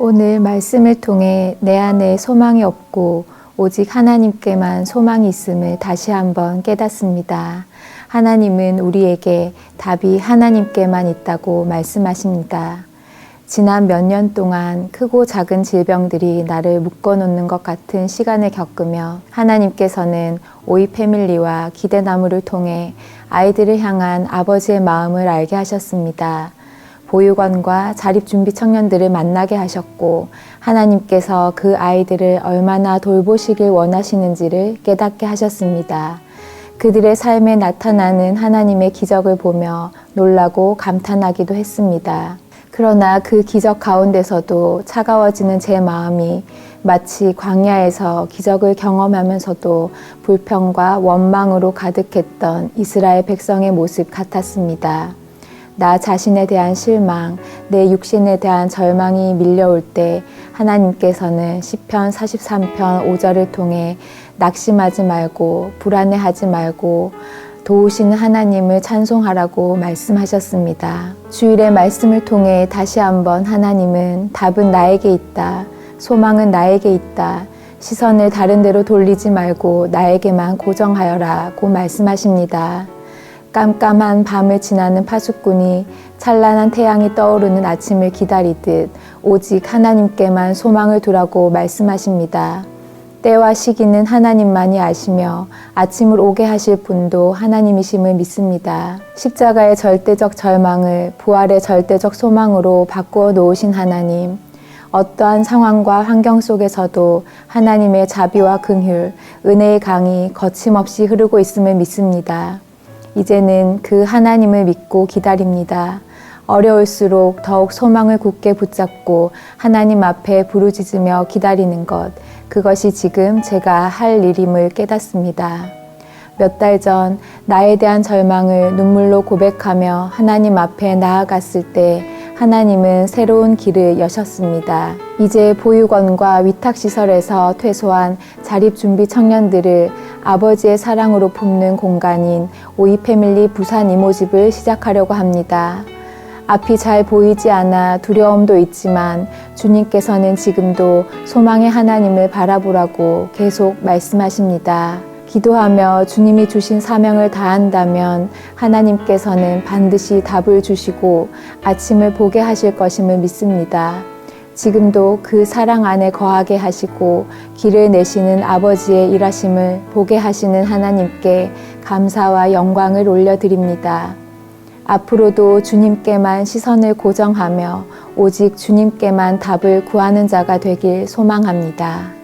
오늘 말씀을 통해 내 안에 소망이 없고 오직 하나님께만 소망이 있음을 다시 한번 깨닫습니다. 하나님은 우리에게 답이 하나님께만 있다고 말씀하십니다. 지난 몇 년 동안 크고 작은 질병들이 나를 묶어놓는 것 같은 시간을 겪으며 하나님께서는 오이 패밀리와 기대나무를 통해 아이들을 향한 아버지의 마음을 알게 하셨습니다. 보육원과 자립준비 청년들을 만나게 하셨고 하나님께서 그 아이들을 얼마나 돌보시길 원하시는지를 깨닫게 하셨습니다. 그들의 삶에 나타나는 하나님의 기적을 보며 놀라고 감탄하기도 했습니다. 그러나 그 기적 가운데서도 차가워지는 제 마음이 마치 광야에서 기적을 경험하면서도 불평과 원망으로 가득했던 이스라엘 백성의 모습 같았습니다. 나 자신에 대한 실망, 내 육신에 대한 절망이 밀려올 때 하나님께서는 시편 43편 5절을 통해 낙심하지 말고 불안해하지 말고 도우시는 하나님을 찬송하라고 말씀하셨습니다. 주일의 말씀을 통해 다시 한번 하나님은 답은 나에게 있다. 소망은 나에게 있다. 시선을 다른 데로 돌리지 말고 나에게만 고정하여라고 말씀하십니다. 깜깜한 밤을 지나는 파수꾼이 찬란한 태양이 떠오르는 아침을 기다리듯 오직 하나님께만 소망을 두라고 말씀하십니다. 때와 시기는 하나님만이 아시며 아침을 오게 하실 분도 하나님이심을 믿습니다. 십자가의 절대적 절망을 부활의 절대적 소망으로 바꾸어 놓으신 하나님. 어떠한 상황과 환경 속에서도 하나님의 자비와 긍휼, 은혜의 강이 거침없이 흐르고 있음을 믿습니다. 이제는 그 하나님을 믿고 기다립니다. 어려울수록 더욱 소망을 굳게 붙잡고 하나님 앞에 부르짖으며 기다리는 것, 그것이 지금 제가 할 일임을 깨닫습니다. 몇 달 전 나에 대한 절망을 눈물로 고백하며 하나님 앞에 나아갔을 때 하나님은 새로운 길을 여셨습니다. 이제 보육원과 위탁시설에서 퇴소한 자립준비 청년들을 아버지의 사랑으로 품는 공간인 오이패밀리 부산 이모집을 시작하려고 합니다. 앞이 잘 보이지 않아 두려움도 있지만 주님께서는 지금도 소망의 하나님을 바라보라고 계속 말씀하십니다. 기도하며 주님이 주신 사명을 다한다면 하나님께서는 반드시 답을 주시고 아침을 보게 하실 것임을 믿습니다. 지금도 그 사랑 안에 거하게 하시고 길을 내시는 아버지의 일하심을 보게 하시는 하나님께 감사와 영광을 올려드립니다. 앞으로도 주님께만 시선을 고정하며 오직 주님께만 답을 구하는 자가 되길 소망합니다.